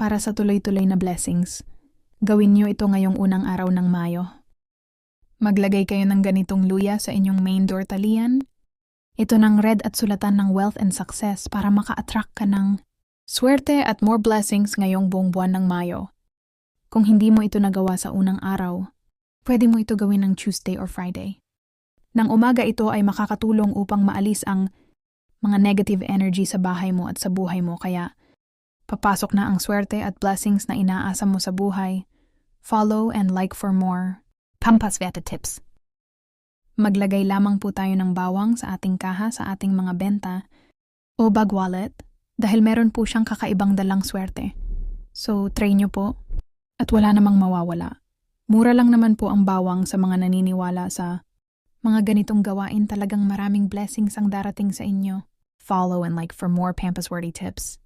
para sa tuloy-tuloy na blessings. Gawin niyo ito ngayong unang araw ng Mayo. Maglagay kayo ng ganitong luya sa inyong main door talian. Ito ng red at sulatan ng wealth and success para maka-attract ka ng swerte at more blessings ngayong buong buwan ng Mayo. Kung hindi mo ito nagawa sa unang araw, pwede mo ito gawin ng Tuesday or Friday. Nang umaga ito ay makakatulong upang maalis ang mga negative energy sa bahay mo at sa buhay mo kaya papasok na ang swerte at blessings na inaasa mo sa buhay. Follow and like for more. Pampaswerte tips. Maglagay lamang po tayo ng bawang sa ating kaha sa ating mga benta o bag wallet dahil meron po siyang kakaibang dalang swerte. So, try nyo po at wala namang mawawala. Mura lang naman po ang bawang sa mga naniniwala sa mga ganitong gawain talagang maraming blessings ang darating sa inyo. Follow and like for more Pampasworthy tips.